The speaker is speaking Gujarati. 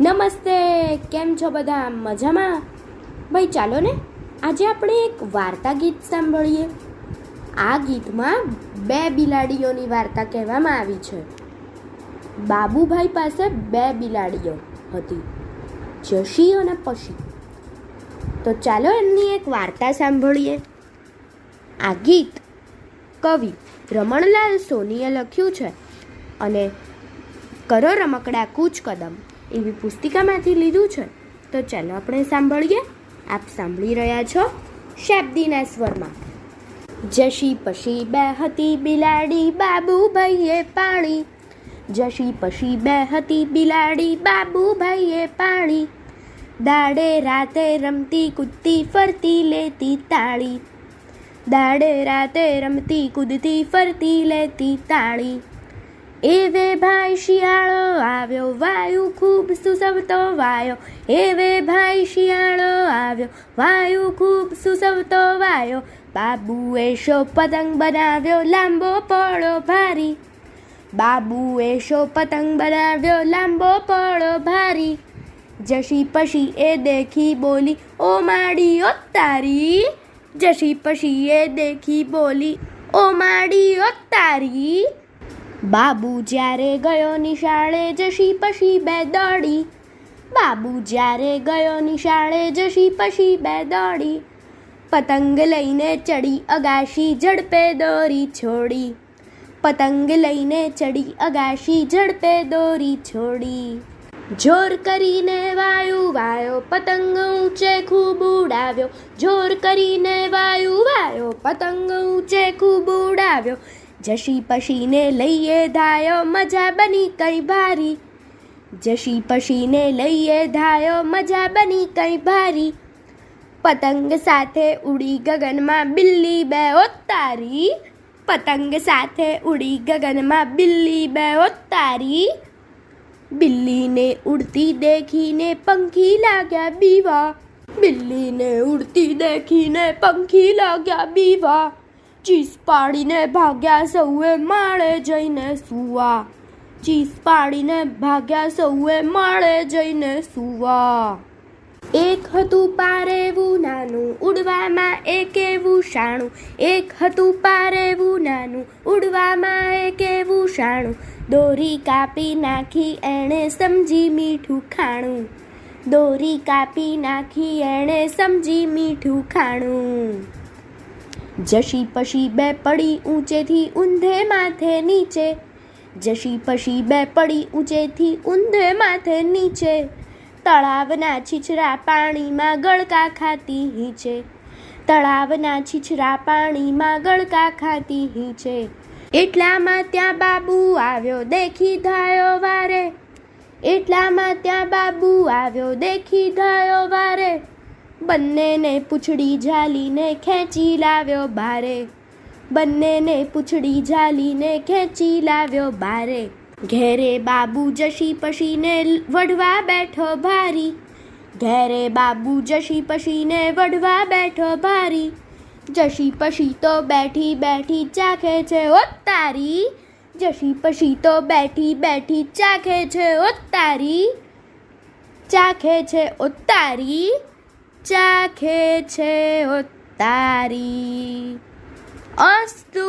નમસ્તે, કેમ છો બધા? મજામાં? ભાઈ, ચાલો ને, આજે આપણે એક વાર્તા ગીત સાંભળીએ. આ ગીતમાં બે બિલાડીઓની વાર્તા કહેવામાં આવી છે. બાબુભાઈ પાસે બે બિલાડીઓ હતી, જશી અને પશી. તો ચાલો એમની એક વાર્તા સાંભળીએ. આ ગીત કવિ રમણલાલ સોનીએ લખ્યું છે અને કરો રમકડા કૂચ કદમ. એવી પુસ્તિકામાંથી લીધું છે. તો ચાલો આપણે સાંભળીએ. આપ સાંભળી રહ્યા છો શાબ્દીના સ્વરમાં. જશી પશી બે હતી બિલાડી બાબુભાઈએ પાણી. જશી પશી બે હતી બિલાડી બાબુભાઈએ પાણી. દાડે રાતે રમતી કૂદતી ફરતી લેતી તાળી. દાડે રાતે રમતી કૂદતી ફરતી લેતી તાળી. એવે ભાઈ શિયાળો આવ્યો, વાયુ ખૂબ સુસવતો વાયો. એવે ભાઈ શિયાળો આવ્યો, વાયુ ખૂબ સુસવતો વાયો. બાબુએ શો પતંગ બનાવ્યો, લાંબો પોળો ભારી. બાબુએ શો પતંગ બનાવ્યો, લાંબો પોળો ભારી. જશી પશી એ દેખી બોલી, ઓ માડી ઓ તારી. જશી પશી એ દેખી બોલી, ઓ માડી ઓ તારી. બાબુ જ્યારે ગયો નિશાળે જશી પશી બે દોડી. બાબુ જ્યારે ગયો નિશાળે જશી પશી બે દોડી. પતંગ લઈને ચડી અગાશી ઝડપે દોરી છોડી. પતંગ લઈને ચડી અગાશી ઝડપે દોરી છોડી. જોર કરીને વાયુ વાયો, પતંગ ઊંચે ખૂબ ઉડાવ્યો. જોર કરીને વાયુ વાયો, પતંગ ઊંચે ખૂબ ઉડાવ્યો. જશી પશીને લઈએ ધાયો મજા બની કઈ ભારી જશી પશીને લઈએ ધાયો મજા બની કઈ ભારી પતંગ સાથે ઉડી ગગનમાં બિલ્લી બે તારી પતંગ સાથે ઉડી ગગનમાં બિલ્લી બે તારી બિલ્લીને ઉડતી દેખીને પંખી લાગ્યા બીવા બિલ્લીને ઉડતી દેખીને પંખી લાગ્યા બીવા ચીસ પાડીને ભાગ્યા સૌએ માળે જઈને સુવા. ચીસ પાડીને ભાગ્યા સૌએ માળે જઈને સુવા. એક હતું પારેવું નાનું, ઉડવામાં એક એવું શાણું. એક હતું પારેવું નાનું, ઉડવામાં એક એવું શાણું. દોરી કાપી નાખી, એણે સમજી મીઠું ખાણું. દોરી કાપી નાખી, એણે સમજી મીઠું ખાણું. જશી પશી બે પડી ઊંચેથી ઊંધે માથે નીચે. જશી પશી બે પડી ઊંચેથી ઊંધે માથે નીચે. તળાવના છીછરા પાણીમાં ગળકા ખાતી હીચે. તળાવના છીછરા પાણીમાં ગળકા ખાતી હીચે. એટલામાં ત્યાં બાબુ આવ્યો દેખી ધાયો વારે. એટલામાં ત્યાં બાબુ આવ્યો દેખી ધાયો વારે. બંનેને પૂંછડી ઝાલીને ખેંચી લાવ્યો બારે. બંનેને પૂંછડી ઝાલીને ખેંચી લાવ્યો બારે. ઘેરે બાબુ જશી પશીને વઢવા બેઠો ભારી. ઘેરે બાબુ જશી પશીને વઢવા બેઠો ભારી. જશી પશી તો બેઠી બેઠી ચાખે છે, ઓ જશી પશી તો બેઠી બેઠી ચાખે છે, ઓ ચાખે છે, ઓ ચાખે છે તારી. અસ્તુ.